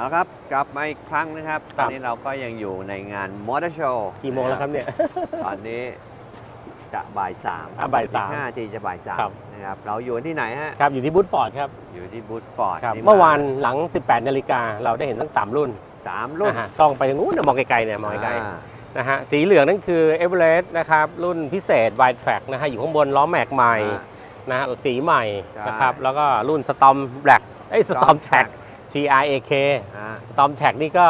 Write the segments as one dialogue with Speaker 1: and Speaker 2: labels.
Speaker 1: เอาละครับ กลับมาอีกครั้งนะครับ
Speaker 2: ค
Speaker 1: ต
Speaker 2: รั
Speaker 1: อบ นนี้เราก็ยังอยู่ในงานมอเตอร์โชว์
Speaker 2: กี่โมงแล้วครับเนี่ย
Speaker 1: ตอนนี้จะบ่ายสาม
Speaker 2: อะบ่ายสาม
Speaker 1: ห้าทีจะบ่ายสาม
Speaker 2: ครับ
Speaker 1: นะครับ เราอยู่ที่ไหนฮะ
Speaker 2: ครับอยู่ที่บูธฟอร์ดครับ
Speaker 1: อยู่ที่บูธฟอร์ด
Speaker 2: ครับเมื่อวานหลัง 18 นาฬิกาเราได้เห็นทั้ง 3 รุ่น
Speaker 1: สามรุ่น
Speaker 2: นะฮะกล้องไปทางนู้นนะมองไกลๆเนี่ยมองไกล
Speaker 1: อ่า
Speaker 2: ๆนะฮะสีเหลืองนั่นคือ e v e r e s t นะครับรุ่นพิเศษ Wide Track นะฮะอยู่ข้างบนล้อแม็กใหม่
Speaker 1: อ่า
Speaker 2: นะฮะสีใหม่
Speaker 1: ใช่
Speaker 2: นะครับแล้วก็รุ่น Storm Black เอ้ย Storm Track T R A K
Speaker 1: อ่า
Speaker 2: Storm Track นี่ก็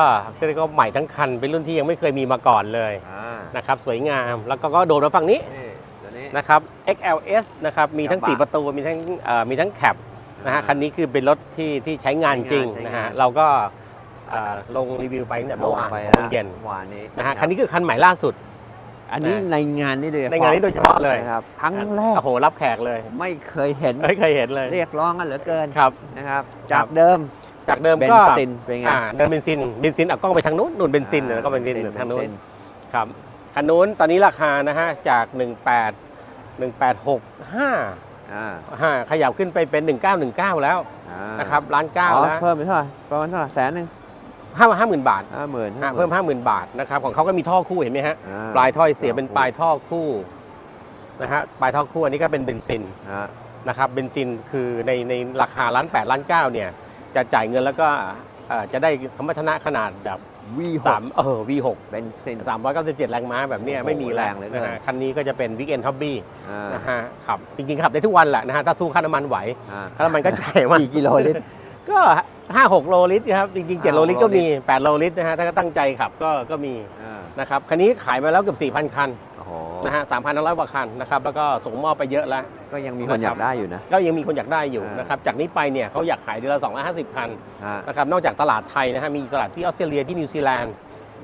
Speaker 2: เรียกว่าใหม่ทั้งคัน เป็นรุ่นที่ยังไม่เคยมีมาก่อนเลย
Speaker 1: อ่า
Speaker 2: นะครับสวยงามแล้วก็ก็โดดมาฝั่งนี้
Speaker 1: นี่ตัวนี้
Speaker 2: นะครับ XLS นะครับมีทั้ง
Speaker 1: กระบะ
Speaker 2: 4 ประตูมีทั้งเอ่อมีทั้งแคปนะฮะ
Speaker 1: อ่า
Speaker 2: คันนี้คือเป็นรถที่ที่ใช้งานจริง
Speaker 1: ใช้งาน
Speaker 2: นะฮะ
Speaker 1: ใช้งาน
Speaker 2: เราก็เอ่อลงรีวิวไปตั้งแต่เมื่อวาน
Speaker 1: ไป
Speaker 2: หก
Speaker 1: แล้
Speaker 2: โม
Speaker 1: ว
Speaker 2: งเย็น
Speaker 1: วานนี้
Speaker 2: นะฮะคันนี้คือคันใหม่ล่าสุด
Speaker 1: อันนี้
Speaker 2: นะ
Speaker 1: ในงานนี้เลย
Speaker 2: ในงานนี้โดยเฉพาะเลย
Speaker 1: นะครับครั้งแรก
Speaker 2: โอ้โหรับแขกเลย
Speaker 1: ไม่เคยเห็น
Speaker 2: ไม่เคยเห็นเลย
Speaker 1: เรียกร้องกันเหลือเกิน
Speaker 2: ครับ
Speaker 1: นะครับ
Speaker 2: ครั
Speaker 1: จาก
Speaker 2: บ
Speaker 1: เดิม
Speaker 2: จากเดิม
Speaker 1: เบน
Speaker 2: ก็
Speaker 1: ซินเป็นไง
Speaker 2: อ่าเดิมเบนซินเบนซินเอากล้องไปทางนู้นนู่นเบนซินแล้วก็เบนซินทางนู้นครับคันนู้นตอนนี้ราคานะฮะจาก 18 1865
Speaker 1: อ่า
Speaker 2: ห้าขยับขึ้นไปเป็น 1919 แล้ว
Speaker 1: อ่า
Speaker 2: นะครับล้านเก้า
Speaker 1: อ๋อ
Speaker 2: แล้ว
Speaker 1: เพิ่มไปเท่าไหร่ประมาณเท่าไหร่แสนหนึ่ง
Speaker 2: ห้าห้าหมื่นบาท
Speaker 1: ห้าหมื่น
Speaker 2: อะเพิ่มห้าหมื่นบาทนะครับของเขาก็มีท่อคู่เห็นไหมฮะ
Speaker 1: อ่
Speaker 2: ปลายท่อเสียเป็นปลายท่อคู่นะฮะปลายท่อคู่อันนี้ก็เป็นเบนซิน
Speaker 1: อ่า
Speaker 2: นะครับเบนซินคือในในราคาล้านแปดล้านเก้าเนี่ย จะจ่ายเงินแล้วก็เอ่อจะได้สมรรถนะขนาดแบบ
Speaker 1: วีห
Speaker 2: สากมเออ V6
Speaker 1: เบนซิน
Speaker 2: 397 แรงม้าแบบเนี้ย
Speaker 1: โอ้โห
Speaker 2: ไม่มีแรง
Speaker 1: แรงเหลือ
Speaker 2: นะ
Speaker 1: เกิน
Speaker 2: ฮะคันนี้ก็จะเป็นวิกเอนท็อปบี้
Speaker 1: อ่า
Speaker 2: นะฮะขับจริงๆขับได้ทุกวันแหละนะฮะถ้าสู้ค่าน้ำมันไหว
Speaker 1: อ่า
Speaker 2: ค่าน้ำมันก็จ่ายมา
Speaker 1: กี่กิโลลิตร
Speaker 2: ก็ห้าหกโลลิตรครับ จริงๆเจ็ด
Speaker 1: 5
Speaker 2: โลลิตรก็
Speaker 1: โลลิ
Speaker 2: มี
Speaker 1: ตร
Speaker 2: แปดโลลิตรนะฮะถ้าก็ตั้งใจขับก็ก็มี
Speaker 1: อ่า
Speaker 2: นะครับคันนี้ขายมาแล้วเกือบ4,000 คัน
Speaker 1: โอ้โห
Speaker 2: นะฮะสามพันร้อยกว่าคันนะครับแล้วก็ส่งมอบไปเยอะแล้ว
Speaker 1: ก็ยังมีคนอยากได้อยู่นะ
Speaker 2: ก็ยังมีคนอยากได้อยู่
Speaker 1: อ่าน
Speaker 2: นะครับจากนี้ไปเนี่ยเขาอยากขายเดือนละ250คัน
Speaker 1: อ่า
Speaker 2: นะครับนอกจากตลาดไทยนะฮะมีตลาดที่ออสเตรเลียที่นิวซีแลนด์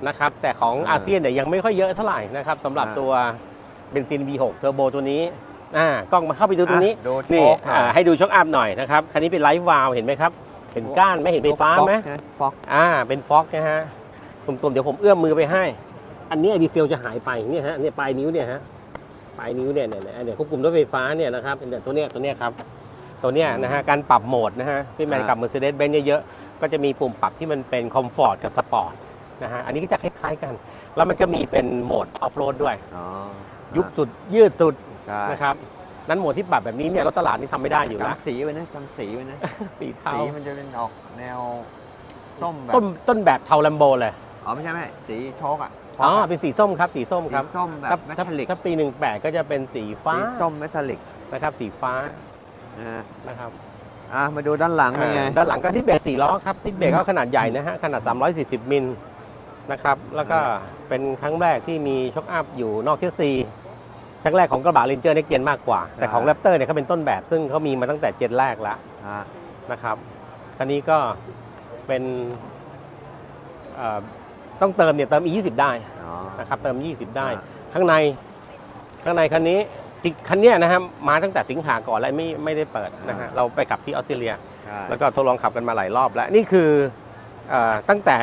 Speaker 2: นะครับแต่ของ
Speaker 1: อ่า
Speaker 2: อาเซียนเนี่ยยังไม่ค่อยเยอะเท่าไหร่นะครับสำหรับ
Speaker 1: อ่า
Speaker 2: ตัวเบนซิน V6 เทอร์โบตัวนี้อ่ากล้องมาเข้าไปดูตรงนี้
Speaker 1: อะดู
Speaker 2: นี่
Speaker 1: โชคหน่อย
Speaker 2: อ่าให้ดูช็อคอัพหน่อยนะครับคันนี้เป็นไลฟ์วาลเห็นไหมครับเห็นก้านไหมเห็นไฟฟ้าไหม
Speaker 1: ฟอก
Speaker 2: อ่าเป็นฟ็อกนะฮะตุ่มๆเดี๋ยวผมเอื้อมมือไปให้ อันนี้ไอดีเซลจะหายไปเนี่ยฮะเนี่ยปลายนิ้วเนี่ยฮะปลายนิ้วเนี่ยเนี่ยเนี่ยเนี่ยควบคุมด้วยไฟฟ้าเนี่ยนะครับเนี่ยตัวเนี้ยตัวเนี้ยครับตัวเนี้ยนะฮะการปรับโหมดนะฮะพี่แมนกับ Mercedes-Benz เยอะๆก็จะมีปุ่มปรับที่มันเป็นคอมฟอร์ตกับสปอร์ตนะฮะอันนี้ก็จะคล้ายๆกัน แล้วมันก็มีเป็นโหมดออฟโรดด้วย
Speaker 1: อ๋อ
Speaker 2: ยุบสุดยืดสุด
Speaker 1: ใช่
Speaker 2: นะครับนั้นโหมดที่ปรับแบบนี้เนี่ยรถตลาดนี่ทำไม่ได้อยู่แล้ว
Speaker 1: จำสีไว้นะจำสีไว้นะ
Speaker 2: สีเทา
Speaker 1: สีมันจะเป็นออกแนวส้มแบบ
Speaker 2: ต้นต้นแบบเทาแลมโบเลย
Speaker 1: อ๋อไม่ใช่ไม่สีโชคอะ
Speaker 2: อ๋อเป็นสีส้มครับสีส้ม
Speaker 1: สี
Speaker 2: ครับ
Speaker 1: ส้มแบบ
Speaker 2: ถ้า
Speaker 1: เม
Speaker 2: ถ้า
Speaker 1: ทัลลิก
Speaker 2: ถ้าปี 18 ก็จะเป็นสีฟ้า
Speaker 1: สีส้มเมทัลลิก
Speaker 2: นะครับสีฟ้า
Speaker 1: นะฮะ
Speaker 2: นะครับ
Speaker 1: อะมาดูด้านหลังเป็นไง
Speaker 2: อ่าด้านหลังก็ที่เบรก4ล้อครับที่เบรกก็ขนาดใหญ่นะฮะขนาด 340 มิลนะครับแล้วก็เป็นครั้งแรกที่มีช็อคอัพอยู่นอกเทียซีครั้งแรกของกระบะเรนเจอร์เน็กเจนมากกว่า แต่ของแรปเตอร์เนี่ยเขาเป็นต้นแบบ ซึ่งเขามีมาตั้งแต่เจนแรกแล้ว
Speaker 1: ฮะ
Speaker 2: นะครับคันนี้ก็เป็นเอ่อ ต้องเติมเนี่ยเติม E20 ได้
Speaker 1: อ๋อ
Speaker 2: นะครับเติม 20 ได้
Speaker 1: อ่า
Speaker 2: ข้างในข้างในคันนี้ที่คันเนี้ยนะครับมาตั้งแต่สิงหาก่อนแล้วไม่ไม่ได้เปิดนะฮะเราไปขับที่ออสเตรเลีย
Speaker 1: ใช่
Speaker 2: แล้วก็ทดลองขับกันมาหลายรอบแล้ว นี่คือเออตั้งแต่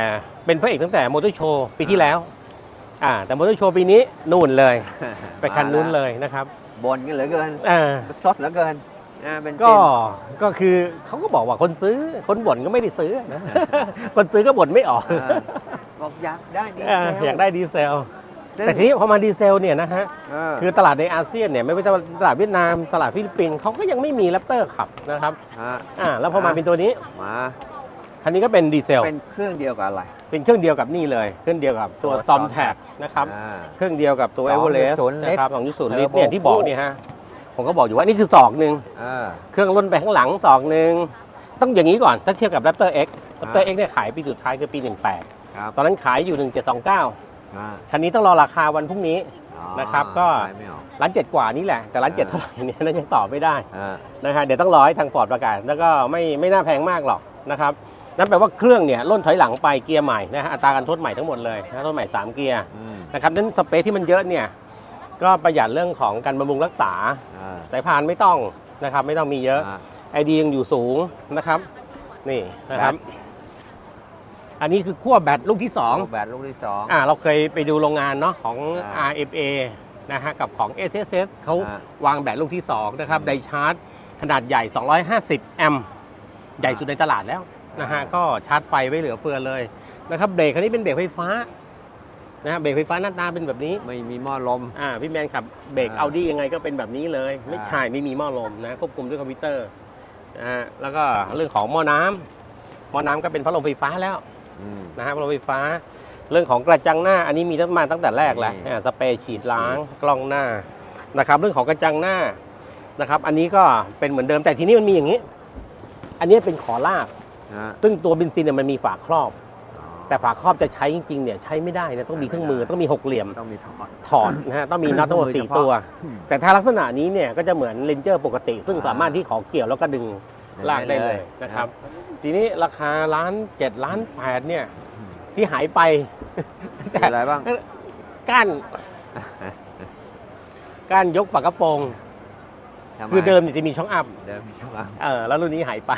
Speaker 2: เป็นพระเอกตั้งแต่มอเตอร์โชว์ปีที่แล้วอ่าแต่มอเตอร์โชว์ปีนี้นู่นเลย ไปคันนู้นเลยนะครับ
Speaker 1: บนกันเหลือเกิน
Speaker 2: อ่า
Speaker 1: สดเหลือเกินอ่าเป็น
Speaker 2: ก็ก็คือเขาก็บอกว่าคนซื้อคนบ่นก็ไม่ได้ซื้อนะ คนซื้อก็บ่นไม่ออก
Speaker 1: อ่า บอกอยากได้ดี
Speaker 2: อ่า
Speaker 1: เซล
Speaker 2: อยากได้ดีเซล
Speaker 1: ซึ่ง
Speaker 2: แต่ทีนี้พอมาดีเซลเนี่ยนะฮะ
Speaker 1: อ่า
Speaker 2: คือตลาดในอาเซียนเนี่ยไม่ว่าจะตลาดเวียดนาม ตลาดฟิลิปปินส์เขาก็ยังไม่มีแรปเตอร์ขับนะครับ
Speaker 1: ฮะ
Speaker 2: อ่าแล้วพอมาเป็นตัวนี้
Speaker 1: มา
Speaker 2: คันนี้ก็เป็นดีเซล
Speaker 1: เป็นเครื่องเดียวกับอะไร
Speaker 2: เป็นเครื่องเดียวกับนี่เลย เครื่องเดียวกับตัว
Speaker 1: ตัว
Speaker 2: Storm
Speaker 1: Storm
Speaker 2: Tag นะครับ
Speaker 1: อ่า
Speaker 2: เครื่องเดียวกับตัว
Speaker 1: 2.0
Speaker 2: Everest
Speaker 1: ลิตร
Speaker 2: นะครับ2.0ลิตร
Speaker 1: Turbo
Speaker 2: เนี่ยที่บอกเนี่ยฮะ ผมก็บอกอยู่ว่านี่คือศอกหนึ่ง
Speaker 1: อ่า
Speaker 2: เครื่องล้นไปข้างหลังศอกหนึ่ง ต้องอย่างนี้ก่อน ถ้าเทียบกับ Raptor X Raptor
Speaker 1: อ่า
Speaker 2: X เนี่ยขายปีสุดท้ายคือปี
Speaker 1: ครับ
Speaker 2: 18ตอนนั้นขายอยู่ 1729
Speaker 1: อ่า
Speaker 2: คันนี้ต้องรอราคาวันพรุ่งนี้
Speaker 1: อ๋อ
Speaker 2: นะครับก็
Speaker 1: ขายไม่ออก
Speaker 2: ล้านเจ็ดกว่านี่แหละ แต่ล้านเจ็ด
Speaker 1: อ่า
Speaker 2: เท่าไหร่เนี่ยนั่นยังตอบไม่ได้
Speaker 1: อ่า
Speaker 2: นะฮะเดี๋ยวต้องรอให้ทางฟอร์ดประกาศ แล้วก็ไม่ไม่น่าแพงมากหรอกนะครับ นั่นแปลว่าเครื่องเนี่ยล่นถอยหลังไปเกียร์ใหม่นะฮะอัตราการทดใหม่ทั้งหมดเลยนะทดใหม่3เกียร์
Speaker 1: อืม
Speaker 2: นะครับนั้นสเปซที่มันเยอะเนี่ยก็ประหยัดเรื่องของการบำรุงรักษา
Speaker 1: อ่า
Speaker 2: สายพานไม่ต้องนะครับไม่ต้องมีเยอะ
Speaker 1: อ่า
Speaker 2: ไอดียังอยู่สูงนะครับ นี่นะครับ อันนี้คือขั้วแบตลูกที่
Speaker 1: ลูก
Speaker 2: 2
Speaker 1: แบตลูกที่สอง
Speaker 2: อ่าเราเคยไปดูโรงงานเนาะของ
Speaker 1: อ่า
Speaker 2: RFA นะฮะกับของ SSS เขา
Speaker 1: อ่าวา
Speaker 2: งแบตลูกที่ 2 นะครับ
Speaker 1: อืม
Speaker 2: ไดชาร์จขนาดใหญ่ 250 แอมป์ใหญ่สุดในตลาดแล้วนะฮะก็ชาร์จไฟไว้เหลือเฟือเลยนะครับเบรกคันนี้เป็นเบรกไฟฟ้านะฮะเบรกไฟฟ้าหน้าตาเป็นแบบนี้
Speaker 1: ไม่มีหม้อลม
Speaker 2: อ่าพี่แมนขับเบรก
Speaker 1: อ่า
Speaker 2: เอาดี้ยังไงก็เป็นแบบนี้เลย ไม่
Speaker 1: อ่า
Speaker 2: ใช่ไม่มีหม้อลมนะควบคุมด้วยคอมพิวเตอร์นะฮะแล้วก็เรื่องของหม้อน้ำหม้อน้ำก็เป็นพัดลมไฟฟ้าแล้ว
Speaker 1: อืม
Speaker 2: นะฮะพัดลมไฟฟ้า เรื่องของกระจังหน้า อันนี้มีตั้งมาตั้งแต่แรกแล้ว
Speaker 1: นี่
Speaker 2: อ่าสเปรย์ฉีดล้างกล้องหน้านะครับ เรื่องของกระจังหน้านะครับ อันนี้ก็เป็นเหมือนเดิมแต่ทีนี้มันมีอย่างนี้ อันนี้เป็นขอลาก
Speaker 1: นะฮะ
Speaker 2: ซึ่งตัวเบนซินเนี่ยมันมีฝาครอบ
Speaker 1: อ๋อ
Speaker 2: แต่ฝาครอบจะใช้จริงๆเนี่ยใช้ไม่ได้นะต้องมีเครื่องมือต้องมีหกเหลี่ยม
Speaker 1: ต้องมีถอด
Speaker 2: ถอดนะฮะต้องมีน็อตทั้งหมด
Speaker 1: โดย
Speaker 2: สี่
Speaker 1: เฉพาะ
Speaker 2: ตัว
Speaker 1: อืม
Speaker 2: แต่ถ้าลักษณะนี้เนี่ยก็จะเหมือนเลนเจอร์ปกติ ซึ่ง
Speaker 1: อ่า
Speaker 2: สามารถที่ขอเกี่ยวแล้วก็ดึง ลากได้เลย
Speaker 1: ได้เลย
Speaker 2: นะครับ ทีนี้ราคาล้านเจ็ดล้านแปดเนี่ย
Speaker 1: อืม
Speaker 2: ที่หายไป
Speaker 1: มีอะไรบ้าง
Speaker 2: ก้าน ก้านยกฝากระโปรง
Speaker 1: ทำไคื
Speaker 2: อเดิมเนี่ยจะมีช่องอัพ
Speaker 1: เดิมมีช่องอัพ
Speaker 2: เออแล้วรุ่นนี้หายไป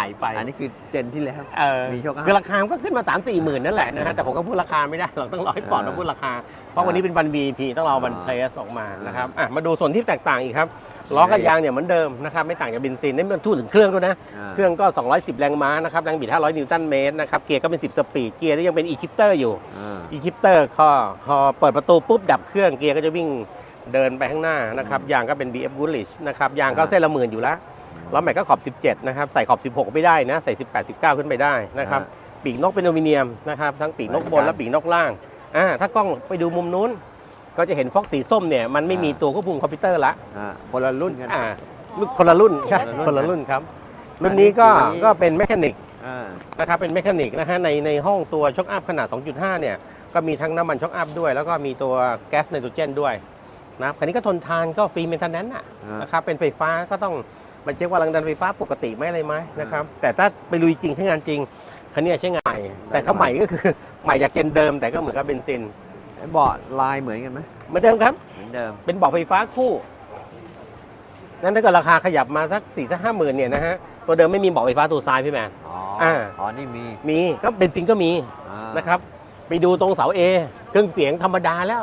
Speaker 2: หายไป
Speaker 1: อันนี้คือเจนที่แล้ว
Speaker 2: เออ
Speaker 1: มีช่องอัพ
Speaker 2: คือราคามันก็ขึ้นมา3 4หมื่นนั่นแหละนะฮะแต่ผมก็พูดราคาไม่ได้เราต้องรอให้ฟอร์ดมาพูดราคา เพราะวันนี้เป็นวัน VIP ต้องรอวัน
Speaker 1: อ่า
Speaker 2: เพลสออกมานะครับอะมาดูส่วนที่แตกต่างอีกครับล้อกันยางเนี่ยเหมือนเดิมนะครับไม่ต่างจากเบนซินนี่มันทูดถึงเครื่องด้วยนะาเครื่องก็ 210 แรงม้านะครับแรงบิด 500 นิวตันเมตรนะครับเกียร์ก็เป็น 10 สปีดเกียร์ที่ยังเป็น e คิปเตอร์อยู่
Speaker 1: อ่า
Speaker 2: e คิปเตอร์พอพอเปิดประตูปุ๊บดับเครื่องเกียร์ก็จะวิ่ง เดินไปข้างหน้านะครับยางก็เป็น BF Woolrich นะครับยางก็
Speaker 1: อ่า
Speaker 2: เส้นละหมื่นอยู่แล้วล้อแม็กก็ขอบ 17 นะครับ ใส่ขอบ 16 ไม่ได้นะ ใส่ 18 19 ขึ้นไปได้นะครับ ปีกนกเป็นอลูมิเนียมนะครับ ทั้งปีกนกบนและปีกนกล่าง อ่า ถ้ากล้องไปดูมุมนู้น ก็จะเห็นฟ็อกสีส้มเนี่ย มันไม่มีตัวควบคุมคอมพิวเตอร์ละ
Speaker 1: อ่าคนละรุ่นกัน
Speaker 2: อ่ารุ่นคนละรุ่นใช่
Speaker 1: คนละรุ่น
Speaker 2: คนละรุ่นครับ รุ่นนี้ก็
Speaker 1: อันนี้สี
Speaker 2: ก็เป็นแมคานิก
Speaker 1: อ่า
Speaker 2: นะครับ เป็นแมคานิกนะฮะ ใน ในห้องตัวช็อคอัพขนาด 2.5 เนี่ย ก็มีทั้งน้ำมันช็อคอัพด้วย แล้วก็มีตัวแก๊สไนโตรเจนด้วย นะครับคันนี้ก็ทนทานก็ฟรีเมนเทนแนนซ์อะ
Speaker 1: อ่า
Speaker 2: นะครับเป็นไฟฟ้าก็ต้องมาเช็คว่าแรงดันไฟฟ้าปกติไหมอะไรไหมนะครับแต่ถ้าไปลุยจริงใช้งานจริงคันนี้ใช้งานใหม่แต่ก็ใหม่ก็คือใหม่จากเจนเดิม แต่ก็เหมือนกับเบนซิน
Speaker 1: ไอ้เบาะลายเหมือนกันไหม
Speaker 2: เหมือนเดิมครับ
Speaker 1: เหมือนเดิม
Speaker 2: เป็นเบาะไฟฟ้าคู่นั้นถ้าเกิดราคาขยับมาสักสี่สักห้าหมื่นเนี่ยนะฮะตัวเดิมไม่มีเบาะไฟฟ้าตัวซ้ายพี่แมน
Speaker 1: อ๋ออาอ๋อนี่มี
Speaker 2: มีก็เบนซินก็มี
Speaker 1: อ่า
Speaker 2: นะครับไปดูตรงเสา A เครื่องเสียงธรรมดาแล้ว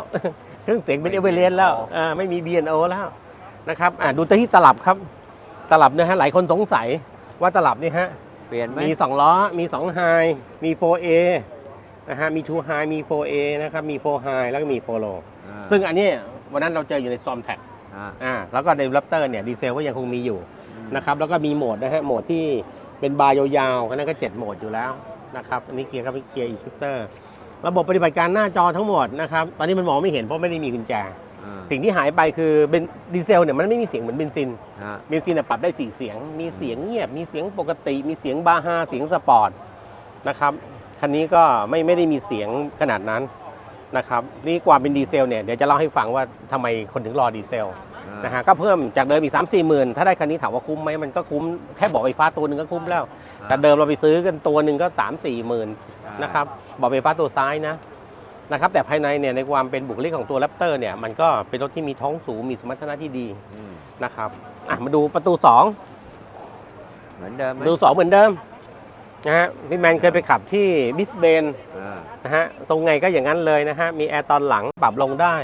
Speaker 2: เครื่องเสียงเป็นเอเวอเรนแล้วอ่าไม่มี B&O แล้วนะครับอ่าดูที่ตลับครับตลับเนี่ยฮะหลายคนสงสัยว่าตลับนี่ฮะ
Speaker 1: เปลี่ยนไหม
Speaker 2: มี 2 ล้อ มี2 High มี 4A นะฮะ มี 2 High มี 4A นะครับ มี 4 High แล้วก็มี 4 Low
Speaker 1: อ่า
Speaker 2: ซึ่งอันเนี้ยวันนั้นเราเจออยู่ใน Storm Tag
Speaker 1: อ่า
Speaker 2: อ่าแล้วก็ใน Raptor เนี่ยดีเซลก็ยังคงมีอยู่
Speaker 1: อืม
Speaker 2: นะครับแล้วก็มีโหมดนะฮะโหมดที่เป็นบาร์ยาวๆอันนั้นก็ 7 โหมดอยู่แล้วนะครับ อันนี้เกียร์ก็เป็นเกียร์อีชิปเตอร์ ระบบปฏิบัติการหน้าจอทั้งหมดนะครับ ตอนนี้มันมองไม่เห็นเพราะไม่ได้มีกุญแจ
Speaker 1: อ่า
Speaker 2: สิ่งที่หายไปคือเบนดีเซลเนี่ยมันไม่มีเสียงเหมือนเบนซิน
Speaker 1: อ่า
Speaker 2: เบนซินเนยปรับได้4เสียง มีเสียงเงียบ มีเสียงปกติ มีเสียงบาฮา เสียงสปอร์ตนะครับ คันนี้ก็ไม่ไม่ได้มีเสียงขนาดนั้นนะครับ นี่ความเป็นดีเซลเนี่ย เดี๋ยวจะเล่าให้ฟังว่าทำไมคนถึงรอดีเซล
Speaker 1: อ่า
Speaker 2: นะฮะก็เพิ่มจากเดิมอีก3 4หมื่นถ้าได้คันนี้ถามว่าคุ้มไหมมันก็คุ้มแค่บอกไฟฟ้าตัวหนึ่งก็คุ้มแล้ว แต่เดิมเราไปซื้อกันตัวหนึ่งก็3 4หมื่นนะครับบอกไฟฟ้าตัวซ้ายนะนะครับแต่ภายในเนี่ยในความเป็นบุคลิกของตัวแรปเตอร์เนี่ยมันก็เป็นรถที่มีท้องสูงมีสมรรถนะที่ดี
Speaker 1: อืม
Speaker 2: นะครับอะมาดูประตู 2
Speaker 1: เหมือนเดิมไหม
Speaker 2: ประตู 2 เหมือนเดิมนะฮะพี่แมนเคยไปขับที่บิสเบน
Speaker 1: อ่า
Speaker 2: นะฮะทรงไงก็อย่างนั้นเลยนะฮะ มีแอร์ตอนหลังปรับลงได้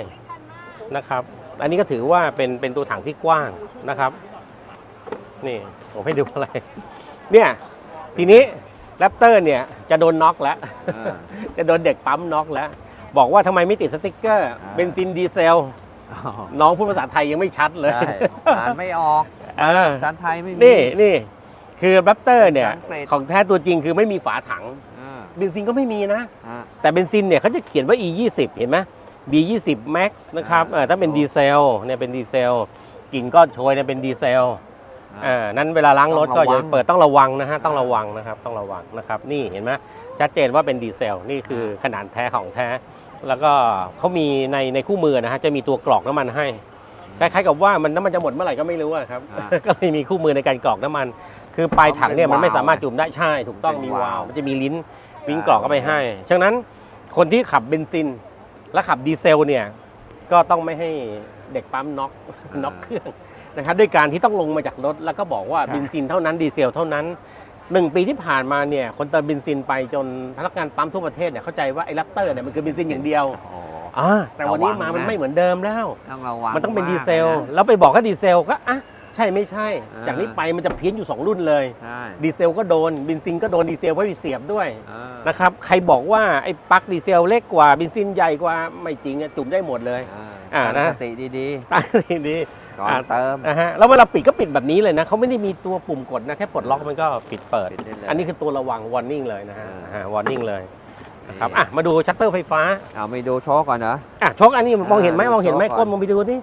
Speaker 2: นะครับ อันนี้ก็ถือว่าเป็นเป็นตัวถังที่กว้างนะครับ นี่ผมให้ดูอะไร เนี่ย ทีนี้แรปเตอร์เนี่ยจะโดนน็อกแล้ว
Speaker 1: อ่า
Speaker 2: จะโดนเด็กปั๊มน็อกแล้ว บอกว่าทำไมไม่ติดสติ๊กเกอร์
Speaker 1: อ่า
Speaker 2: เบนซินดีเซล
Speaker 1: อ๋อ
Speaker 2: น้องพูดภาษาไทยยังไม่ชัดเลย
Speaker 1: ใช่อ่านไม่ออก
Speaker 2: เออ
Speaker 1: ภาษาไทยไม่มี
Speaker 2: นี่นี่คือแรปเตอร์เนี่ย
Speaker 1: ภาษาอังกฤษ
Speaker 2: ของแท้ตัวจริงคือไม่มีฝาถัง
Speaker 1: อ่า
Speaker 2: เบนซินก็ไม่มีนะ
Speaker 1: อ่า
Speaker 2: แต่เบนซินเนี่ยเขาจะเขียนว่า E 2 0เห็นไหม B 2 0 Max นะครับ
Speaker 1: อ่า
Speaker 2: เออถ้าเป็นดีเซลเนี่ยเป็นดีเซลกิ่งก้อนโชยเนี่ยเป็นดีเซล
Speaker 1: อ่า
Speaker 2: อ่านั้นเวลาล้างรถ
Speaker 1: ต้
Speaker 2: ก็
Speaker 1: องระวั
Speaker 2: อย่างเปิดต้องระวังนะฮะต้องระวังนะครับต้องระวังนะครับ นี่เห็นไหมชัดเจนว่าเป็นดีเซลนี่คือขนาดแท้ของแท้ แล้วก็เขามีในในคู่มือนะฮะจะมีตัวกรอกน้ำมันให้คล้ายๆกับว่ามันน้ำมันจะหมดเมื่อไหร่ก็ไม่รู้อะครับ
Speaker 1: อ่า
Speaker 2: ก็เลยมีคู่มือในการกรอกน้ำมัน คือปลายถังเนี่ยมันไม่
Speaker 1: เป็นวาล์ว
Speaker 2: สามารถจุ่มได้ใช่ ถูกต้อง
Speaker 1: เป็น
Speaker 2: มีวาล์ว
Speaker 1: วาล์ว
Speaker 2: มันจะมีลิ้นวิ่งกรอกเข้าไปให้ฉะนั้นคนที่ขับเบนซิน และขับดีเซลเนี่ยก็ต้องไม่ให้เด็กปั๊มน็อกน็อกเครื่องนะครับด้วยการที่ต้องลงมาจากรถแล้วก็บอกว่า
Speaker 1: ใช่
Speaker 2: เบนซินเท่านั้นดีเซลเท่านั้นหนึ่งปีที่ผ่านมาเนี่ยคนเติมเบนซินไปจนพนักงานปั๊มทั่วประเทศเนี่ยเข้าใจว่าไอ้แรปเตอร์เนี่ยมันคือเบนซินอย่างเดียว
Speaker 1: โอ้
Speaker 2: อ่าแต่วันนี้
Speaker 1: ระวัง
Speaker 2: มามัน
Speaker 1: นะ
Speaker 2: ไม่เหมือนเดิมแล้ว
Speaker 1: ต้องระวัง
Speaker 2: มันต้องเป็นา
Speaker 1: ก
Speaker 2: ดีเซล
Speaker 1: นะ
Speaker 2: แล้วไปบอกว่าดีเซลก็อะใช่ไม่ใช่
Speaker 1: อ่า
Speaker 2: จากนี้ไปมันจะเพี้ยนอยู่ 2 รุ่นเลย
Speaker 1: ใช่
Speaker 2: ดีเซลก็โดนบินซินก็โดนดีเซลไว้เสียบด้วย
Speaker 1: อ่า
Speaker 2: นะครับ ใครบอกว่าไอ้ปลั๊กดีเซลเล็กกว่าบินซินใหญ่กว่าไม่จริงอะจุ่มได้หมดเลย
Speaker 1: อ่า
Speaker 2: อ่า
Speaker 1: ตั้ง
Speaker 2: นะ
Speaker 1: สติดี
Speaker 2: ตั้งดี
Speaker 1: ๆก่อน
Speaker 2: อ่า
Speaker 1: เติม
Speaker 2: นะฮะแล้วเวลาปิดก็ปิดแบบนี้เลยนะเขาไม่ได้มีตัวปุ่มกดนะแค่ปลดล็อกมันก็ปิดเปิด
Speaker 1: ปิดได้เลย
Speaker 2: อันนี้คือตัวระวัง warning เลยนะฮะ
Speaker 1: อ่า
Speaker 2: อ่า warning เลยนะครับ
Speaker 1: นี่
Speaker 2: อะมาดูชัตเตอร์ไฟฟ้า
Speaker 1: เอาไม่ดูโชคก่อนเหรอ
Speaker 2: อะชกอันนี้มองเห็นไหม
Speaker 1: อ่าม
Speaker 2: องเห็นไหม
Speaker 1: โชว์ก่
Speaker 2: ก้
Speaker 1: อน
Speaker 2: มลงไปดูนี่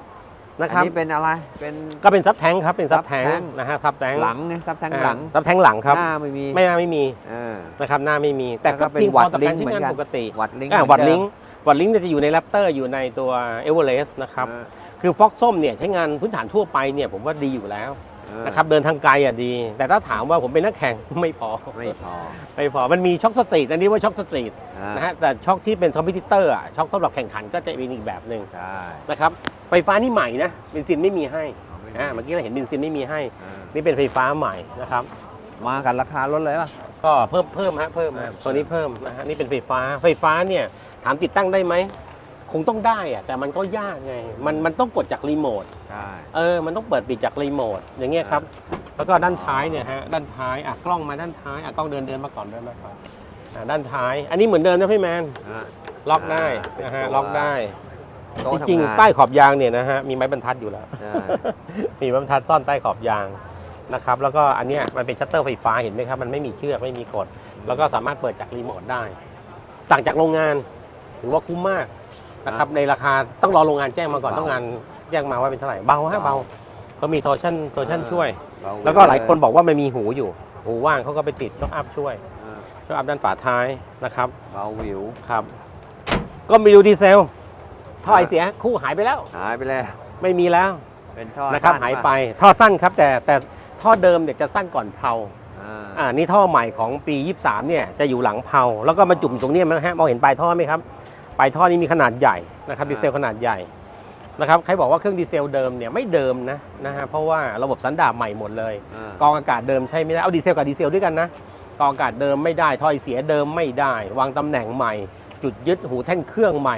Speaker 2: นะ
Speaker 1: อั
Speaker 2: ครับ
Speaker 1: นี้เป็นอะไร เป็น
Speaker 2: ก็เป็นซับแทงครับ เป็นซับแทง
Speaker 1: ซับแท้ง
Speaker 2: นะฮะซับแทง
Speaker 1: หลังเนี่ยซับแทงหลัง
Speaker 2: ซับแทงหลังครับ
Speaker 1: หน้าไม่มี
Speaker 2: ไม่น่าไม่มี
Speaker 1: เออ
Speaker 2: นะครับหน้าไม่มี แต่
Speaker 1: แล้วก็
Speaker 2: ก็
Speaker 1: เป็น
Speaker 2: เพียงพ
Speaker 1: วั
Speaker 2: อ
Speaker 1: ด
Speaker 2: ต่อ
Speaker 1: ลิ
Speaker 2: การ
Speaker 1: งก์
Speaker 2: ใช้
Speaker 1: เหมือน
Speaker 2: งาน
Speaker 1: กัน
Speaker 2: ปกติ
Speaker 1: วัดลิงก์
Speaker 2: อ่า
Speaker 1: เหมื
Speaker 2: วั
Speaker 1: อน
Speaker 2: ด
Speaker 1: เม
Speaker 2: ลิงก์วัดลิงก์เนี่ยจะอยู่ในแรปเตอร์อยู่ในตัวเอเวอเรสต์นะครับ
Speaker 1: อ่า
Speaker 2: คือฟ็อกส้มเนี่ยใช้งานพื้นฐานทั่วไปเนี่ยผมว่าดีอยู่แล้ว
Speaker 1: เออ
Speaker 2: นะครับเดินทางไกลอะดี แต่ถ้าถามว่าผมเป็นนักแข่งไม่พอ
Speaker 1: ไม่พอ
Speaker 2: ไม่พอมันมีช็อคสตรีทอันนี้ว่าช็อคสตรีท
Speaker 1: อ่า
Speaker 2: นะฮะแต่ช็อคที่เป็นคอมพิวเตอร์อะช็อคสำหรับแข่งขันก็จะเป็นอีกแบบหนึ่ง
Speaker 1: ใช่
Speaker 2: นะครับไฟฟ้านี่ใหม่นะเบนซินไม่มีให้
Speaker 1: เอาไม่
Speaker 2: อ่าเมื่อกี้เราเห็นเบนซินไม่มีให้
Speaker 1: เออ
Speaker 2: นี่เป็นไฟฟ้าใหม่นะครับ
Speaker 1: มากันราคารถเลยป่ะ
Speaker 2: ก็เพิ่มเพิ่มฮะเพิ่มฮะ
Speaker 1: เพิ่ม
Speaker 2: ตัวนี้เพิ่มนะฮะนี่เป็นไฟฟ้าไฟฟ้าเนี่ยถามติดตั้งได้ไหม คงต้องได้อะแต่มันก็ยากไง มันมันต้องกดจากรีโมท
Speaker 1: ใช่
Speaker 2: เออ มันต้องเปิดปิดจากรีโมทอย่างเงี้ยครับ แล้วก็ด้านท้ายเนี่ยฮะด้านท้ายอะกล้องมาด้านท้ายอะกล้องเดินเดินมาก่อนเดินมาก่อนอะด้านท้าย อันนี้เหมือนเดิมนะพี่แมน
Speaker 1: อ่า
Speaker 2: ล็อกได้นะฮะ
Speaker 1: ตัว
Speaker 2: ล็อกได้
Speaker 1: โต๊ะ
Speaker 2: จ
Speaker 1: ทำ
Speaker 2: ริง
Speaker 1: งาน
Speaker 2: ๆใต้ขอบยางเนี่ยนะฮะมีไม้บรรทัดอยู่แล้ว
Speaker 1: ใช่
Speaker 2: มีไม้บรรทัดซ่อนใต้ขอบยางนะครับแล้วก็อันเนี้ยมันเป็นชัตเตอร์ไฟฟ้าเห็นไหมครับมันไม่มีเชือกไม่มีกด แล้วก็สามารถเปิดจากรีโมทได้สั่งจากโรงงานถือว่าคุ้มมาก นะครับในราคาต้องรอโรงงานแจ้งมาก่อนต้องงานแจ้งมาว่าเป็นเท่าไหร่เบาฮะเบาก็มีโทชั่นโทชั่นช่วย
Speaker 1: เบา
Speaker 2: แล้วก็หลายคนบอกว่ามันมีหูอยู่ หูว่างเขาก็ไปติดช็อคอัพช่วย
Speaker 1: อ่า
Speaker 2: ช็อคอัพด้านฝาท้ายนะครับ
Speaker 1: เบาวิว
Speaker 2: ครับ ก็มีดูดีเซลท่อไอเสียคู่หายไปแล้ว
Speaker 1: หายไปแล้ว
Speaker 2: ไม่มีแล้ว
Speaker 1: เป็นท่อ
Speaker 2: นะครับ
Speaker 1: สั้
Speaker 2: หาย
Speaker 1: ป่ะ
Speaker 2: ไปท่อสั้นครับ แต่แต่ท่อเดิมเนี่ยจะสั้นก่อนเพลา
Speaker 1: อ่า
Speaker 2: อ่านี่ท่อใหม่ของปี 23เนี่ยจะอยู่หลังเพลาแล้วก็มาจุ่มตรงเนี้ยนะฮะมองเห็นปลายท่อไหมครับ ปลายท่อนี้มีขนาดใหญ่นะครับดีเซลขนาดใหญ่นะครับใครบอกว่าเครื่องดีเซลเดิมเนี่ยไม่เดิมนะนะฮะเพราะว่าระบบสันดาปใหม่หมดเลย
Speaker 1: อ่าก
Speaker 2: องอากาศเดิมใช้ไม่ได้เอาดีเซลกับดีเซลด้วยกันนะกองอากาศเดิมไม่ได้ถ้อยเสียเดิมไม่ได้ วางตำแหน่งใหม่ จุดยึดหูแท่นเครื่องใหม่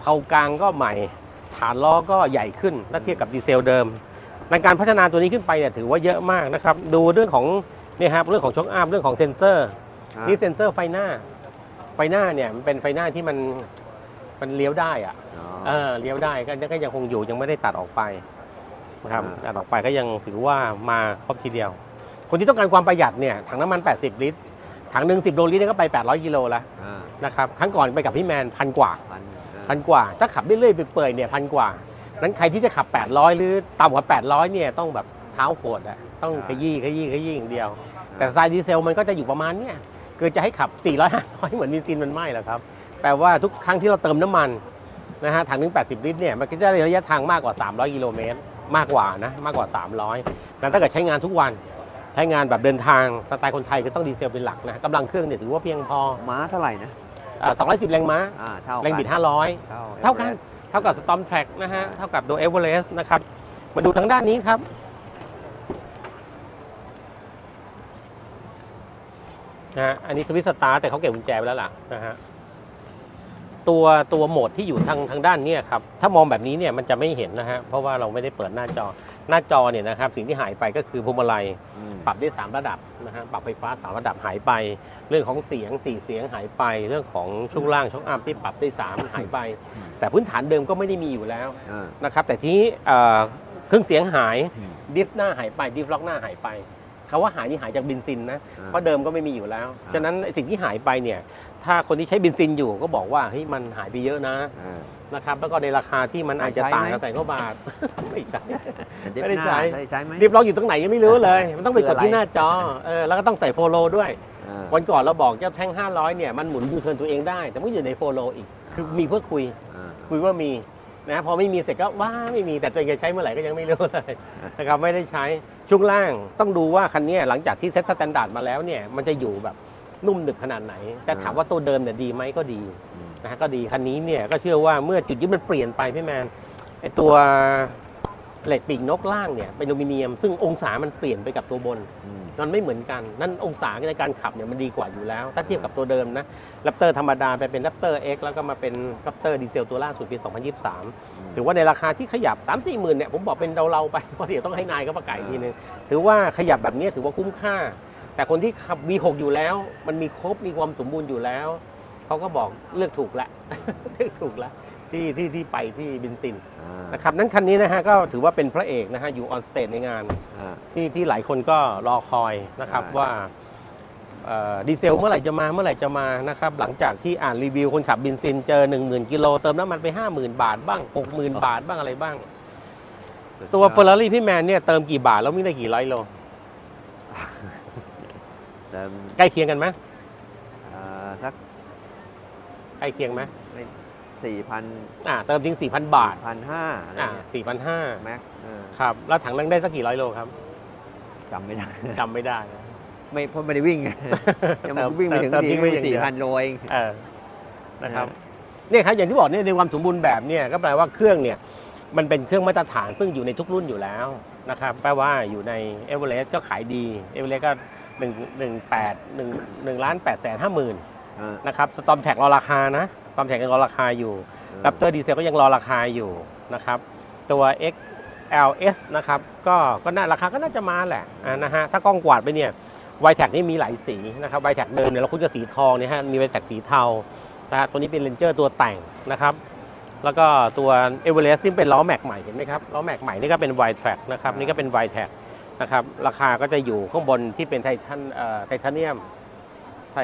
Speaker 2: เผากลางก็ใหม่ ฐานล้อก็ใหญ่ขึ้นถ้าเทียบกับดีเซลเดิมในการพัฒนาตัวนี้ขึ้นไปเนี่ยถือว่าเยอะมากนะครับดูเรื่องของเนี่ยครับเรื่องของช็อคอัพเรื่องของเซ็นเซอร์
Speaker 1: อ่า
Speaker 2: นี่เซ็นเซอร์ไฟหน้าไฟหน้าเนี่ยมันเป็นไฟหน้าที่มัน มันเลี้ยวได้อะ
Speaker 1: อ๋อ
Speaker 2: เออเลี้ยวได้ก็ก็ยังคงอยู่ยังไม่ได้ตัดออกไปนะครับ
Speaker 1: อ่า
Speaker 2: ตัดออกไปก็ยังถือว่ามาครบทีเดียว คนที่ต้องการความประหยัดเนี่ยถังน้ำมัน 80 ลิตร ถังหนึ่ง10โลลิตรเนี่ยก็ไป 800กิโลแล้ว
Speaker 1: อ่า
Speaker 2: นะครับครั้งก่อนไปกับพี่แมนพันกว่า
Speaker 1: พันอ่า
Speaker 2: พันกว่าถ้าขับเรื่อยๆไปเปื่อยๆเนี่ยพันกว่านั้นใครที่จะขับ 800 หรือต่ำกว่า 800เนี่ยต้องแบบเท้าโหดอะต้องขยี้ขยี้ขยี้อย่างเดียว แต่สไตล์ดีเซลมันก็จะอยู่ประมาณเนี้ยคือจะให้ขับ 400 500 เหมือนมินซินมันไม่หรอกครับ แปลว่าทุกครั้งที่เราเติมน้ำมันนะฮะถังหนึง 80 ลิตรเนี่ยมันก็จะได้ระยะทางมากกว่า 300 กิโลเมตร มากกว่านะมากกว่า 300นั้นถ้าเกิดใช้งานทุกวันใช้งานแบบเดินทางสไตล์คนไทยก็ต้องดีเซลเป็นหลักนะกำลังเครื่องเนี่ยถือว่าเพียงพอ
Speaker 1: ม้าเท่าไหร่นะ
Speaker 2: อ่า210แรงม้า
Speaker 1: อ่าเท่า
Speaker 2: แรงบิด 500
Speaker 1: เท่า
Speaker 2: เท่ากันเท่ากับ Storm Track นะฮะเท่ากับตัว Everest นะครับมาดูทางด้านนี้ครับนะฮะอันนี้สวิตสตาร์แต่เขาเก็บกุญแจไว้แล้วล่ะนะฮะ ตัวตัวโหมดที่อยู่ทางทางด้านเนี้ครับถ้ามองแบบนี้เนี่ยมันจะไม่เห็นนะฮะเพราะว่าเราไม่ได้เปิดหน้าจอหน้าจอเนี่ยนะครับสิ่งที่หายไปก็คือพวงมาลัย
Speaker 1: อืม
Speaker 2: ปรับได้ 3 ระดับนะฮะปรับไฟฟ้า 3 ระดับหายไป เรื่องของเสียง 4 เสียงหายไป เรื่องของช่วงล่างช่วงอัพที่ปรับได้ 3 หายไป แต่พื้นฐานเดิมก็ไม่ได้มีอยู่แล้ว
Speaker 1: อ่า
Speaker 2: นะครับแต่ที่เอ่อเครื่องเสียงหาย
Speaker 1: อืม
Speaker 2: ดิฟหน้าหายไปดิฟล็อกหน้าหายไปคำว่าหายนี่หายจากเบนซินนะ
Speaker 1: อ่า
Speaker 2: เพราะเดิมก็ไม่มีอยู่แล้ว
Speaker 1: อ่า
Speaker 2: ฉะนั้นสิ่งที่หายไปเนี่ย ถ้าคนที่ใช้เบนซินอยู่ก็บอกว่าเฮ้ยมันหายไปเยอะนะ
Speaker 1: อ่า
Speaker 2: นะครับแล้วก็ในราคาที่มันอาจจะ
Speaker 1: ใช้
Speaker 2: ต่าง
Speaker 1: ไหม
Speaker 2: กับใส่เข้าบาท ไม่ใช่
Speaker 1: ดิฟ
Speaker 2: ไม่ได้
Speaker 1: หน้า
Speaker 2: ใช้
Speaker 1: ได้ใช้ไหม
Speaker 2: ดิฟล็อกอยู่ตรงไหนยังไม่รู้เลย มันต้องไปกด
Speaker 1: คืออะไร
Speaker 2: ที่หน้าจอเออแล้วก็ต้องใส่โฟโลด้วย
Speaker 1: อ่า
Speaker 2: วันก่อนเราบอกเจ้าแท่ง 500 เนี่ย มันหมุนยูเทิร์นตัวเองได้ แต่ไม่อยู่ในโฟโลอีก คือมีเพื่อคุย
Speaker 1: อ่า
Speaker 2: คุยว่ามีนะพอไม่มีเสร็จก็ว่าไม่มีแต่ตัวเองจะใช้เมื่อไหร่ก็ยังไม่รู้เลยนะครับไม่ได้ใช้ช่วงล่างต้องดูว่าคันเนี้ยหลังจากที่เซ็ตสแตนดาร์ดมาแล้วเนี่ยมันจะอยู่แบบ นุ่มหนึบขนาดไหน แต่ถามว่าตัวเดิมเนี่ยดีไหมก็ดี
Speaker 1: อืม
Speaker 2: นะฮะก็ดีคันนี้เนี่ยก็เชื่อว่าเมื่อจุดยึดมันเปลี่ยนไปพี่แมนไอตัวเหล็กปีกนกล่างเนี่ยเป็นอลูมิเนียม ซึ่งองศามันเปลี่ยนไปกับตัวบน
Speaker 1: อืม
Speaker 2: มันไม่เหมือนกัน นั่นองศาในการขับเนี่ยมันดีกว่าอยู่แล้ว ถ้าเทียบกับตัวเดิมนะแรปเตอร์ธรรมดาไปเป็นแรปเตอร์ X แล้วก็มาเป็นแรปเตอร์ดีเซลตัวล่าสุดปี 2023 ถือว่าในราคาที่ขยับ 3 4หมื่นเนี่ยผมบอกเป็นเราๆไปเพราะเดี๋ยวต้องให้นายเขาประกาศอีกทีนึงถือว่าขยับแบบนี้ถือว่าคุ้มค่า แต่คนที่ขับ V6 อยู่แล้ว มันมีครบมีความสมบูรณ์อยู่แล้วเขาก็บอกเลือกถูกแล้วเลือกถูกแล้วที่ที่ที่ไปที่บินซิน
Speaker 1: อ่า
Speaker 2: นะครับนั้นคันนี้นะฮะก็ถือว่าเป็นพระเอกนะฮะอยู่ออนสเตจในงาน
Speaker 1: อ่า
Speaker 2: ที่ที่หลายคนก็รอคอยนะครับ
Speaker 1: ใช่
Speaker 2: ว่าเอ่อดีเซลเมื่อไหร่จะมาเมื่อไหร่จะมานะครับหลังจากที่อ่านรีวิวคนขับบินซินเจอ 1 0,000กิโลเติมน้ำมันไป 50,000 บาทบ้าง 60,000 บาทบ้างอะไรบ้าง
Speaker 1: สุดยอด
Speaker 2: ตัวเฟอร์รารี่พี่แมนเนี่ยเติมกี่บาทแล้ววิ่งได้กี่ร้อยโล
Speaker 1: เติม
Speaker 2: ใกล้เคียงกันไหม
Speaker 1: อ่าสัก
Speaker 2: ใกล้เคียงไหม
Speaker 1: สี่พัน
Speaker 2: อ่าเติมจริง4,000บาท
Speaker 1: พันห้าอะไร
Speaker 2: อ่า
Speaker 1: เงี้ย
Speaker 2: 4,500
Speaker 1: แม็กเออ
Speaker 2: ครับแล้วถังนั้นได้สักกี่ร้อยโลครับ
Speaker 1: จำไม่ได้
Speaker 2: จำไม่ได้
Speaker 1: ไม่เพราะไม่ได้วิ่งไงยังไมัน
Speaker 2: เติม
Speaker 1: วิ่งไปถึง
Speaker 2: เติม
Speaker 1: ที
Speaker 2: ทิ้งไว้อย่างเดี
Speaker 1: สี่
Speaker 2: ยว
Speaker 1: พันโลเอง
Speaker 2: เออนะครับเนี่ยครับอย่างที่บอกเนี่ยในความสมบูรณ์แบบเนี่ยก็แปลว่าเครื่องเนี่ยมันเป็นเครื่องมาตรฐานซึ่งอยู่ในทุกรุ่นอยู่แล้วนะครับแปลว่าอยู่ในเอเวอเรสต์ก็ขายดีเอเวอเรสต์ก็ หนึ่งหนึ่งแปดหนึ่งหนึ่งล้านแปดแสนห้าหมื่น
Speaker 1: อ่า
Speaker 2: นะครับสตอมแท็กรอราคานะสตอมแท็กยังรอราคาอยู่รัปเตอร์ดีเซลก็ยังรอราคาอยู่นะครับ ตัว XLS นะครับ ก็ก็น่าราคาก็น่าจะมาแหละอ่านะฮะถ้ากล้องกวาดไปเนี่ยไวแท็กนี่มีหลายสีนะครับไวแท็กเดิมเนี่ยเราคุ้นกับสีทองเนี่ยฮะมีไวแท็กสีเทานะฮะตัวนี้เป็นเรนเจอร์ตัวแต่งนะครับ แล้วก็ตัวเอเวอเรสต์ที่เป็นล้อแม็กใหม่เห็นไหมครับล้อแม็กใหม่นี่ก็เป็นไวแทร็กนะครับนี่ก็เป็นไวแท็ก นะครับ ราคาก็จะอยู่ข้างบนที่เป็นไททันเอ่อไทเทเนียมไท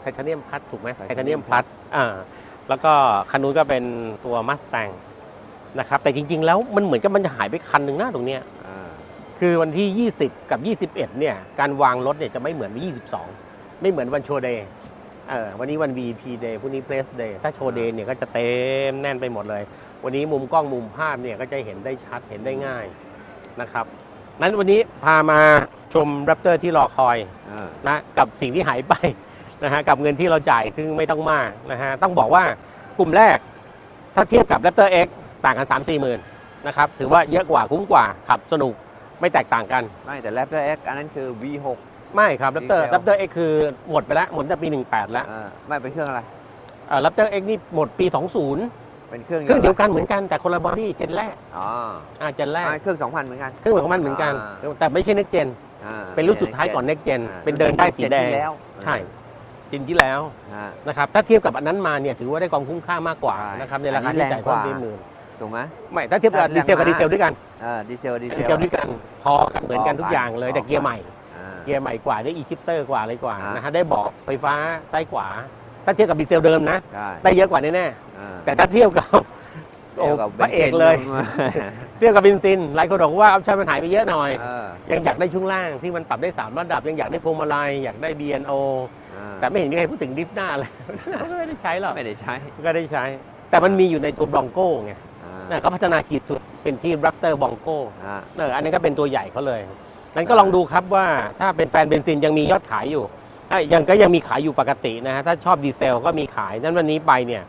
Speaker 2: ไทเทเนียมพลัสถูกไหมไทเทเนียมพลัสอ่าแล้วก็คันนู้นก็เป็นตัวมัส t ต n งนะครับ แต่จริง ๆ แล้วมันเหมือนกับมันจะหายไปคันหนึ่งหน้าตรงเนี้ย
Speaker 1: อ่า
Speaker 2: คือวันที่ 20 กับ 21 เนี่ย การวางรถเนี่ยจะไม่เหมือนวัน22 ไม่เหมือนวันโชว์เดย์เออวันนี้วัน VP Day พรุ่งนี้ Place Day ถ้าโชว์เดย์เนี่ยก็จะเต็มแน่นไปหมดเลย วันนี้มุมกล้องมุมภาพเนี่ยก็จะเห็นได้ชัดเห็นได้ง่ายนะครับ นั้นวันนี้พามาชม Raptor ที่รอคอย
Speaker 1: อ่า
Speaker 2: นะกับสิ่งที่หายไปนะฮะกับเงินที่เราจ่ายซึ่งไม่ต้องมากนะฮะต้องบอกว่ากลุ่มแรก ถ้าเทียบกับ Raptor X ต่างกัน 3 4หมื่นนะครับถือว่าเยอะกว่าคุ้มกว่าขับสนุกไม่แตกต่างกัน
Speaker 1: ไม่แต่ Raptor X อันนั้นคือ V6
Speaker 2: ไม่ครับ Raptor
Speaker 1: Detail
Speaker 2: Raptor X คือหมดไปแล้ว หมดตั้งแต่ปี 18 แล้ว
Speaker 1: อ่าไม่เป็นเครื่องอะไร
Speaker 2: เอ่อ Raptor X นี่หมดปี 20
Speaker 1: เป็นเครื่อง
Speaker 2: เครื่องเดียวกันเหมือนกันแต่คนละบอดี้เจนแรก
Speaker 1: อ๋อ
Speaker 2: อ่าเจนแรก
Speaker 1: อ่าเครื่อง2,000เหมือนกัน
Speaker 2: เครื่องของมันเหมือนกัน
Speaker 1: อ่า
Speaker 2: แต่ไม่ใช่ next gen
Speaker 1: อ่า
Speaker 2: เป็นรุ่นสุดท้ายก่อน next gen
Speaker 1: อ่า
Speaker 2: เป็นเดินได้สีแดง
Speaker 1: เจ็ที่แล้ว
Speaker 2: ใช่จินที่แล้ว
Speaker 1: อ่า
Speaker 2: นะครับถ้าเทียบกับอันนั้นมาเนี่ยถือว่าได้ความคุ้มค่ามากกว่า
Speaker 1: ใช่
Speaker 2: นะครับในราคา
Speaker 1: อันนี้
Speaker 2: ที่จ่ายเพิ่ม
Speaker 1: แรงกว่า
Speaker 2: ปีหมื่น
Speaker 1: ถูกไหม
Speaker 2: ไม่ถ้าเทียบกับ
Speaker 1: แรง
Speaker 2: ดีเซลกับ
Speaker 1: มาก
Speaker 2: ดีเซลด้วยกัน
Speaker 1: อ่าดีเซลดี
Speaker 2: ดี
Speaker 1: เซ
Speaker 2: เซ
Speaker 1: ล
Speaker 2: ลด้วยกันพอกันเหมือนกันทุกอย่างเลย
Speaker 1: พอกัน
Speaker 2: แต่เกียร์ใหม่
Speaker 1: อ่า
Speaker 2: เกียร์ใหม่กว่าได้อีชิปเตอร์กว่าอะไรกว่า
Speaker 1: อ่าน
Speaker 2: นะฮะได้เบอกไฟฟ้าซ้ายขวา ถ้าเทียบกับดีเซลเดิมนะ
Speaker 1: ใช่
Speaker 2: ได้เยอะกว่าแน่
Speaker 1: อ่า
Speaker 2: ๆแต่ถ้าเทียบกับโอ้
Speaker 1: ทียบกับ
Speaker 2: พระเอกเลย
Speaker 1: บนซ์
Speaker 2: เทียบกับเบนซิน หลายคนบอกว่าออปชั่นมันหายไปเยอะหน่อย
Speaker 1: เออ
Speaker 2: ยังอยากได้ช่วงล่างที่มันปรับได้3ระดับ ยังอยากได้พวงมาลัยอยากได้ BNO
Speaker 1: อ่า
Speaker 2: แต่ไม่เห็นมีใครพูดถึงดริฟต์หน้าเลยไม่ได้ใช้หรอก
Speaker 1: ไม่ได้ใช้
Speaker 2: ก็ได้ใช้ แต่มันมีอยู่ในตัวบองโก้ไง
Speaker 1: อ่า
Speaker 2: นะก็พัฒนาขีดสุดเป็นที่ Raptor Bongo
Speaker 1: อ่า
Speaker 2: เอออันนี้ก็เป็นตัวใหญ่เขาเลยนั้นก็ลองดูครับว่าถ้าเป็นแฟนเบนซินยังมียอดขายอยู่ ถ้ายังก็ยังมีขายอยู่ปกตินะฮะถ้าชอบดีเซลก็มีขายนั้นวันนี้ไปเนี่ย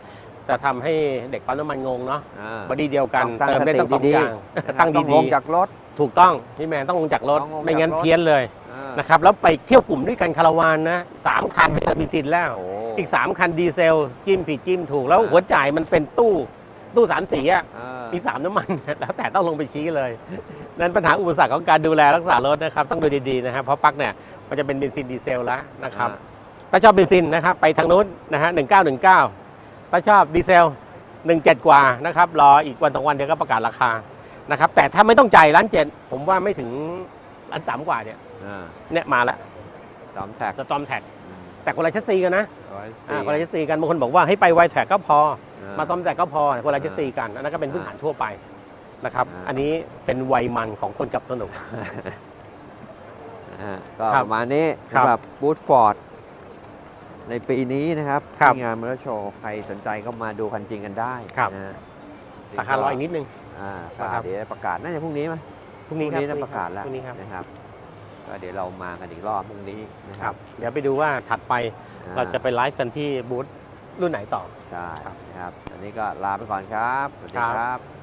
Speaker 2: จะทำให้เด็กปั๊มน้ำมันงงเนาะ
Speaker 1: อ่า
Speaker 2: บอดี้เดียวกัน
Speaker 1: ต้องตั้ง
Speaker 2: เติมได้ทั้งสอง
Speaker 1: สติดีๆ
Speaker 2: อย่าง
Speaker 1: นะครับ
Speaker 2: ตั้ง
Speaker 1: ต้องล
Speaker 2: ดี
Speaker 1: งจากรถ
Speaker 2: ๆถูกต้องพี่แมนต้องลงจากรถ
Speaker 1: ต้องลงจาก
Speaker 2: ไม่งั้น
Speaker 1: รถ
Speaker 2: เพี้ยนเลย
Speaker 1: อ่า
Speaker 2: นะครับแล้วไปเที่ยวกลุ่มด้วยกันคาราวานนะสามคันไม่ใช่เบนซินแล้ว
Speaker 1: โอ้
Speaker 2: อีก 3 คันดีเซล จิ้มผิดจิ้มถูกแล้ว
Speaker 1: อ่า
Speaker 2: หัวจ่ายมันเป็นตู้ ตู้สามสีอะ
Speaker 1: อ่า
Speaker 2: มีสามน้ำมัน แล้วแต่ต้องลงไปชี้เลย นั้นปัญหาอุปสรรคของการดูแลรักษารถนะครับ ต้องดูดีๆนะครับเพราะปลั๊กเนี่ยมันจะเป็นเบนซินดีเซลแล้วนะครับ ถ้าชอบเบนซินนะครับไปทางนู้นนะฮะหนึ่งเก้าหนึ่งเก้าถ้าชอบดีเซลหนึ่งเจ็ดกว่านะครับรออีกวันสองวันเดี๋ยวก็ประกาศราคานะครับแต่ถ้าไม่ต้องจ่ายล้านเจ็ดผมว่าไม่ถึงล้านสามกว่าเนี่ย
Speaker 1: อ่า
Speaker 2: เนี่ยมาแล้ว
Speaker 1: จอมแท็ก
Speaker 2: จะจอมแท็ก
Speaker 1: อืม
Speaker 2: แต่คนละชัสซีกันนะ
Speaker 1: ร้อย
Speaker 2: อ่า
Speaker 1: สี่
Speaker 2: คนละชัสซีกันบางคนบอกว่าให้ไปไวแท็กก็พอ
Speaker 1: อ่
Speaker 2: มาซ่อมแต่ก็พอคนละชัสซีกันอันนั้นก็เป็นพื้นฐานทั่วไปนะครับ
Speaker 1: อ่า
Speaker 2: อันนี้เป็นวัยมันของคนกับสนุก
Speaker 1: อ่าก็
Speaker 2: ครับ
Speaker 1: ประมาณนี้
Speaker 2: ครับ
Speaker 1: สำหรับบูธฟอร์ดในปีนี้นะครับ
Speaker 2: ครับ
Speaker 1: ที่งานมอเตอร์โชว์ใครสนใจก็มาดูคันจริงกันได้
Speaker 2: ครับ
Speaker 1: นะ
Speaker 2: ราคารออีกนิดนึง
Speaker 1: อ่า
Speaker 2: นะ
Speaker 1: ก็
Speaker 2: ครับ
Speaker 1: เดี๋ยวประกาศน่าจะพรุ่งนี้ไหม
Speaker 2: พรุ่งนี้ครับ
Speaker 1: จะประกาศแล้ว
Speaker 2: พรุ่งนี้ครับ
Speaker 1: นะครับก็เดี๋ยวเรามากันอีกรอบพรุ่งนี้นะ
Speaker 2: ค
Speaker 1: ค
Speaker 2: รั
Speaker 1: รั
Speaker 2: บบเดี๋ยวไปดูว่าถัดไป
Speaker 1: อ่
Speaker 2: เราจะไปไลฟ์กันที่บูธ รุ่นไหนต่อ
Speaker 1: ใช่
Speaker 2: ครับ
Speaker 1: นะครับ อันนี้ก็ลาไปก่อนครับ สวัสดี
Speaker 2: ครับ
Speaker 1: ครับ